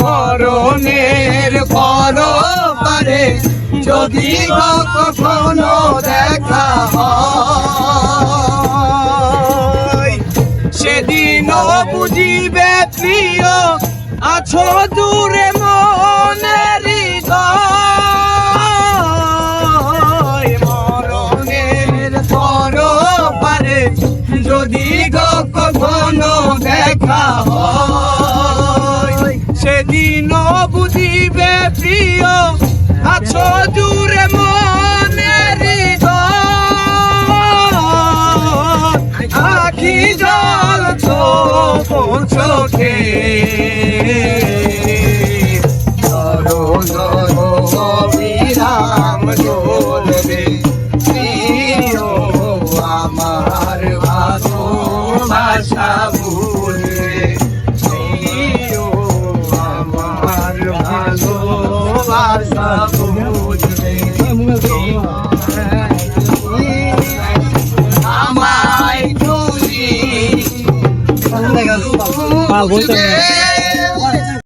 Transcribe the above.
মরণের পর পারে যদি কখনো দেখা সেদিন বুঝিবে প্রিয় আছো দূরে যদি কখনো দেখা হয়। সেদিনও বুঝিবে প্রিয়, আছো দূরে মনের আখি জল চোখে। বিরাম ডোলবে ভুলবে প্রিয় আমার আমায় তুমি পাল বলতে বুঝবে